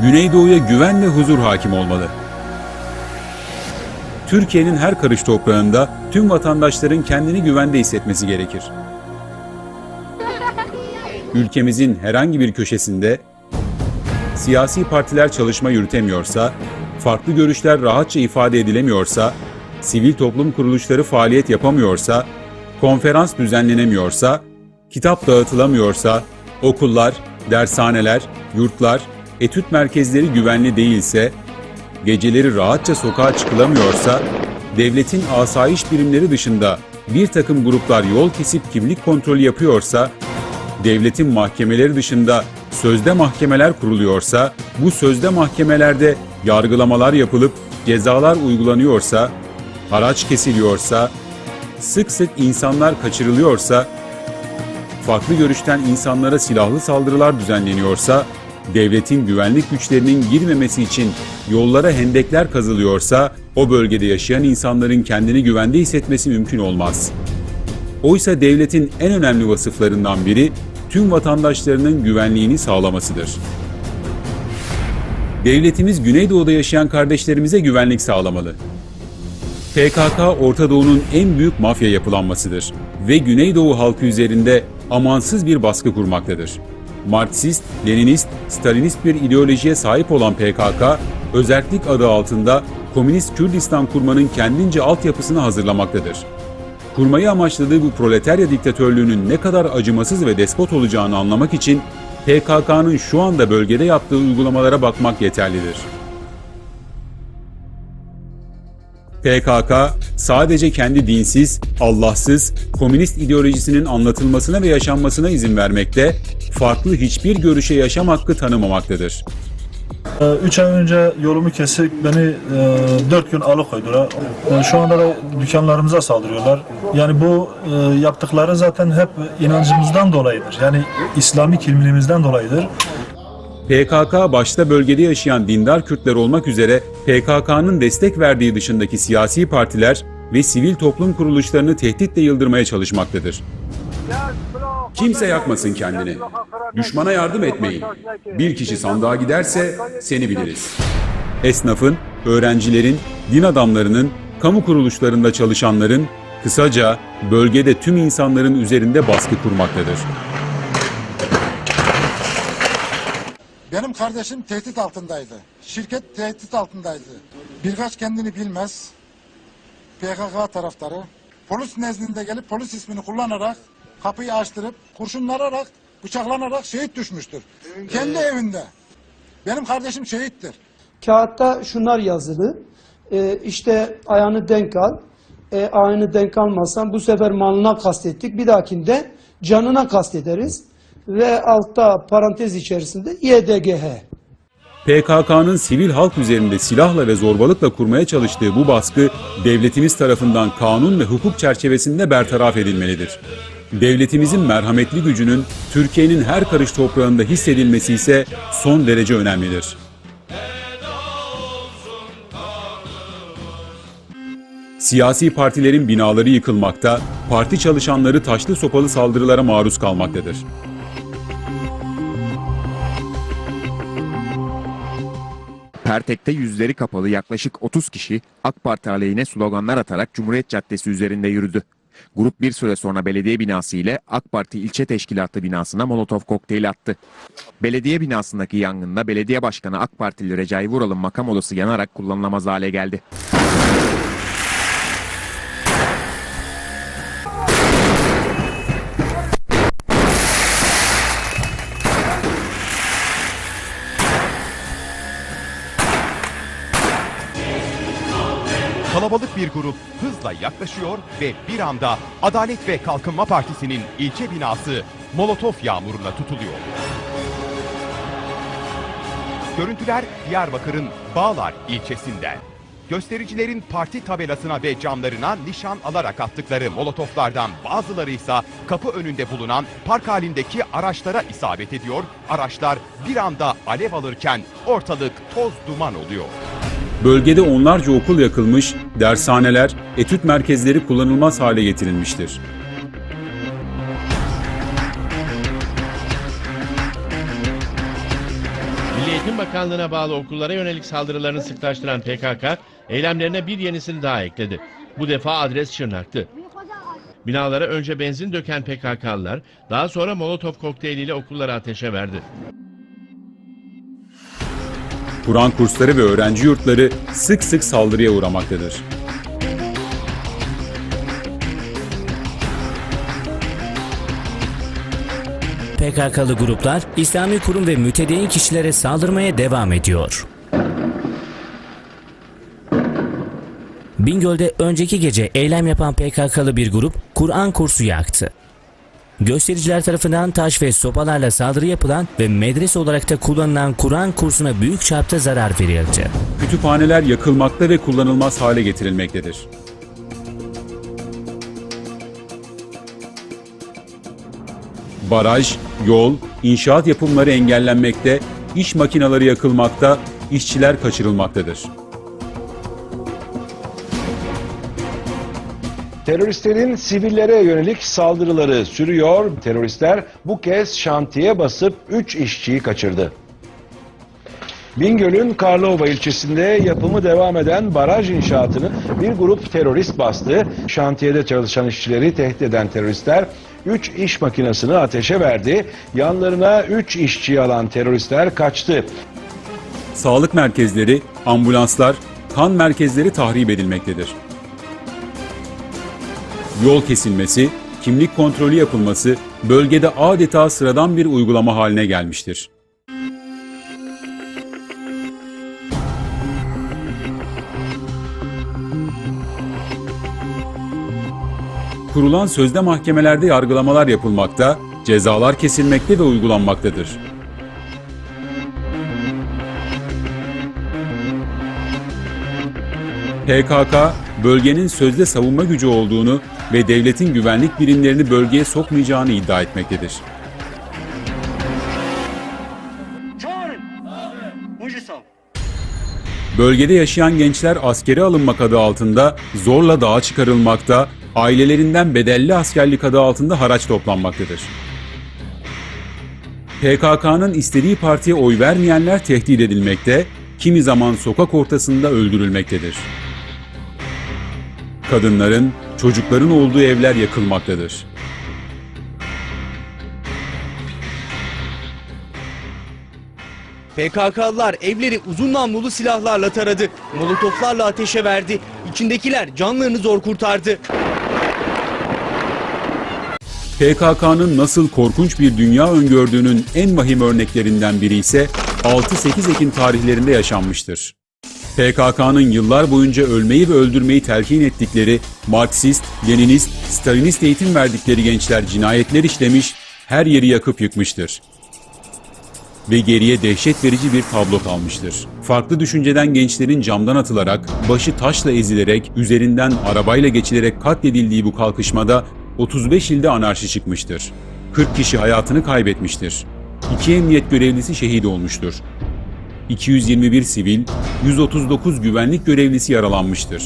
Güneydoğu'ya güven ve huzur hakim olmalı. Türkiye'nin her karış toprağında tüm vatandaşların kendini güvende hissetmesi gerekir. Ülkemizin herhangi bir köşesinde siyasi partiler çalışma yürütemiyorsa, farklı görüşler rahatça ifade edilemiyorsa, sivil toplum kuruluşları faaliyet yapamıyorsa, konferans düzenlenemiyorsa, kitap dağıtılamıyorsa, okullar, dershaneler, yurtlar, etüt merkezleri güvenli değilse, geceleri rahatça sokağa çıkılamıyorsa, devletin asayiş birimleri dışında bir takım gruplar yol kesip kimlik kontrolü yapıyorsa, devletin mahkemeleri dışında sözde mahkemeler kuruluyorsa, bu sözde mahkemelerde yargılamalar yapılıp cezalar uygulanıyorsa, haraç kesiliyorsa, sık sık insanlar kaçırılıyorsa, farklı görüşten insanlara silahlı saldırılar düzenleniyorsa, devletin güvenlik güçlerinin girmemesi için yollara hendekler kazılıyorsa, o bölgede yaşayan insanların kendini güvende hissetmesi mümkün olmaz. Oysa devletin en önemli vasıflarından biri tüm vatandaşlarının güvenliğini sağlamasıdır. Devletimiz Güneydoğu'da yaşayan kardeşlerimize güvenlik sağlamalı. PKK Orta Doğu'nun en büyük mafya yapılanmasıdır ve Güneydoğu halkı üzerinde amansız bir baskı kurmaktadır. Marksist, Leninist, Stalinist bir ideolojiye sahip olan PKK, özellik adı altında Komünist Kürdistan kurmanın kendince altyapısını hazırlamaktadır. Kurmayı amaçladığı bu proletarya diktatörlüğünün ne kadar acımasız ve despot olacağını anlamak için PKK'nın şu anda bölgede yaptığı uygulamalara bakmak yeterlidir. PKK sadece kendi dinsiz, Allahsız, komünist ideolojisinin anlatılmasına ve yaşanmasına izin vermekte, farklı hiçbir görüşe yaşam hakkı tanımamaktadır. 3 ay önce yolumu kesip beni 4 gün alıkoydular. E, Şu anda da dükkanlarımıza saldırıyorlar. Yani bu e, yaptıkları zaten hep inancımızdan dolayıdır. Yani İslami kimliğimizden dolayıdır. PKK başta bölgede yaşayan dindar Kürtler olmak üzere PKK'nın destek verdiği dışındaki siyasi partiler ve sivil toplum kuruluşlarını tehditle yıldırmaya çalışmaktadır. Kimse yakmasın kendini. Düşmana yardım etmeyin. Bir kişi sandığa giderse seni biliriz. Esnafın, öğrencilerin, din adamlarının, kamu kuruluşlarında çalışanların, kısaca bölgede tüm insanların üzerinde baskı kurmaktadır. Benim kardeşim tehdit altındaydı. Şirket tehdit altındaydı. Birkaç kendini bilmez PKK taraftarı polis nezdinde gelip polis ismini kullanarak kapıyı açtırıp kurşunlanarak bıçaklanarak şehit düşmüştür. Kendi evinde. Benim kardeşim şehittir. Kağıtta şunlar yazılı. Ee, işte ayağını denk al. E, ayağını denk almazsan bu sefer malına kastettik. Bir dahakinde canına kastederiz. Ve altta parantez içerisinde YDGH. PKK'nın sivil halk üzerinde silahla ve zorbalıkla kurmaya çalıştığı bu baskı devletimiz tarafından kanun ve hukuk çerçevesinde bertaraf edilmelidir. Devletimizin merhametli gücünün Türkiye'nin her karış toprağında hissedilmesi ise son derece önemlidir. Siyasi partilerin binaları yıkılmakta, parti çalışanları taşlı sopalı saldırılara maruz kalmaktadır. Pertek'te yüzleri kapalı yaklaşık 30 kişi AK Parti aleyhine sloganlar atarak Cumhuriyet Caddesi üzerinde yürüdü. Grup bir süre sonra belediye binası ile AK Parti ilçe teşkilatı binasına molotof kokteyli attı. Belediye binasındaki yangında belediye başkanı AK Partili Recai Vural'ın makam odası yanarak kullanılamaz hale geldi. Kalabalık bir grup hızla yaklaşıyor ve bir anda Adalet ve Kalkınma Partisi'nin ilçe binası Molotof yağmuruna tutuluyor. Görüntüler Diyarbakır'ın Bağlar ilçesinden. Göstericilerin parti tabelasına ve camlarına nişan alarak attıkları molotoflardan bazıları ise kapı önünde bulunan park halindeki araçlara isabet ediyor. Araçlar bir anda alev alırken ortalık toz duman oluyor. Bölgede onlarca okul yakılmış, dershaneler, etüt merkezleri kullanılmaz hale getirilmiştir. Milli Eğitim Bakanlığı'na bağlı okullara yönelik saldırılarını sıklaştıran PKK, eylemlerine bir yenisini daha ekledi. Bu defa adres Şırnak'tı. Binalara önce benzin döken PKK'lılar, daha sonra Molotov kokteyliyle okulları ateşe verdi. Kur'an kursları ve öğrenci yurtları sık sık saldırıya uğramaktadır. PKK'lı gruplar İslami kurum ve mütedeyyin kişilere saldırmaya devam ediyor. Bingöl'de önceki gece eylem yapan PKK'lı bir grup Kur'an kursu yaktı. Göstericiler tarafından taş ve sopalarla saldırı yapılan ve medrese olarak da kullanılan Kur'an kursuna büyük çapta zarar verildi. Kütüphaneler yakılmakta ve kullanılmaz hale getirilmektedir. Baraj, yol, inşaat yapımları engellenmekte, iş makineleri yakılmakta, işçiler kaçırılmaktadır. Teröristlerin sivillere yönelik saldırıları sürüyor. Teröristler bu kez şantiye basıp 3 işçiyi kaçırdı. Bingöl'ün Karlova ilçesinde yapımı devam eden baraj inşaatını bir grup terörist bastı. Şantiyede çalışan işçileri tehdit eden teröristler 3 iş makinesini ateşe verdi. Yanlarına 3 işçi alan teröristler kaçtı. Sağlık merkezleri, ambulanslar, kan merkezleri tahrip edilmektedir. Yol kesilmesi, kimlik kontrolü yapılması bölgede adeta sıradan bir uygulama haline gelmiştir. Kurulan sözde mahkemelerde yargılamalar yapılmakta, cezalar kesilmekte ve uygulanmaktadır. PKK, bölgenin sözde savunma gücü olduğunu ve devletin güvenlik birimlerini bölgeye sokmayacağını iddia etmektedir. Bölgede yaşayan gençler askere alınmak adı altında zorla dağa çıkarılmakta, ailelerinden bedelli askerlik adı altında haraç toplanmaktadır. PKK'nın istediği partiye oy vermeyenler tehdit edilmekte, kimi zaman sokak ortasında öldürülmektedir. Kadınların, çocukların olduğu evler yakılmaktadır. PKK'lılar evleri uzun namlulu silahlarla taradı. Molotoflarla ateşe verdi. İçindekiler canlarını zor kurtardı. PKK'nın nasıl korkunç bir dünya öngördüğünün en vahim örneklerinden biri ise 6-8 Ekim tarihlerinde yaşanmıştır. PKK'nın yıllar boyunca ölmeyi ve öldürmeyi telkin ettikleri Marksist, Leninist, Stalinist eğitim verdikleri gençler cinayetler işlemiş, her yeri yakıp yıkmıştır. Ve geriye dehşet verici bir tablo kalmıştır. Farklı düşünceden gençlerin camdan atılarak, başı taşla ezilerek, üzerinden arabayla geçilerek katledildiği bu kalkışmada 35 ilde anarşi çıkmıştır. 40 kişi hayatını kaybetmiştir. 2 emniyet görevlisi şehit olmuştur. 221 sivil, 139 güvenlik görevlisi yaralanmıştır.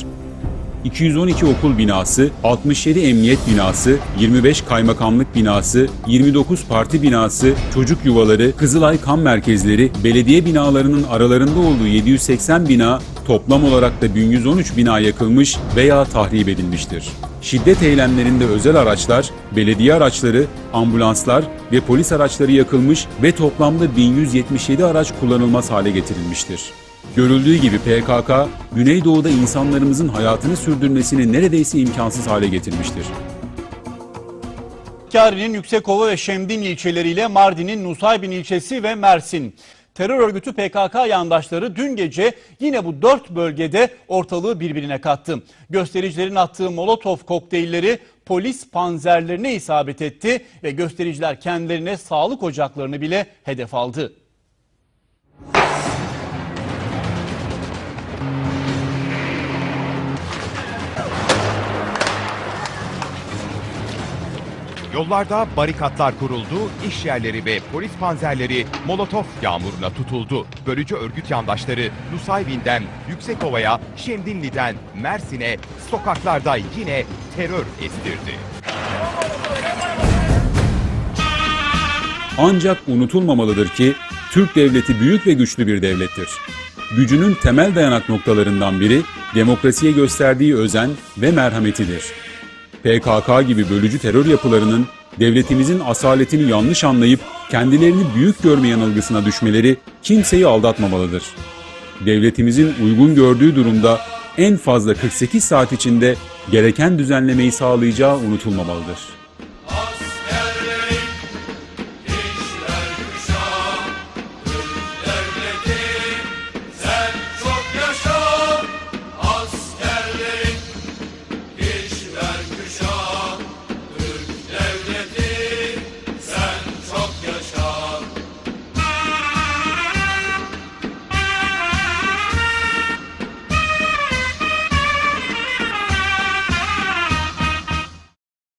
212 okul binası, 67 emniyet binası, 25 kaymakamlık binası, 29 parti binası, çocuk yuvaları, Kızılay kan merkezleri, belediye binalarının aralarında olduğu 780 bina, toplam olarak da 1113 bina yakılmış veya tahrip edilmiştir. Şiddet eylemlerinde özel araçlar, belediye araçları, ambulanslar ve polis araçları yakılmış ve toplamda 1177 araç kullanılmaz hale getirilmiştir. Görüldüğü gibi PKK, Güneydoğu'da insanlarımızın hayatını sürdürmesini neredeyse imkansız hale getirmiştir. Hakkari'nin Yüksekova ve Şemdin ilçeleriyle Mardin'in Nusaybin ilçesi ve Mersin. Terör örgütü PKK yandaşları dün gece yine bu dört bölgede ortalığı birbirine kattı. Göstericilerin attığı molotof kokteylleri polis panzerlerine isabet etti ve göstericiler kendilerine sağlık ocaklarını bile hedef aldı. Yollarda barikatlar kuruldu, iş yerleri ve polis panzerleri molotof yağmuruna tutuldu. Bölücü örgüt yandaşları Nusaybin'den Yüksekova'ya, Şemdinli'den Mersin'e sokaklarda yine terör estirdi. Ancak unutulmamalıdır ki Türk devleti büyük ve güçlü bir devlettir. Gücünün temel dayanak noktalarından biri demokrasiye gösterdiği özen ve merhametidir. PKK gibi bölücü terör yapılarının devletimizin asaletini yanlış anlayıp kendilerini büyük görme yanılgısına düşmeleri kimseyi aldatmamalıdır. Devletimizin uygun gördüğü durumda en fazla 48 saat içinde gereken düzenlemeyi sağlayacağı unutulmamalıdır.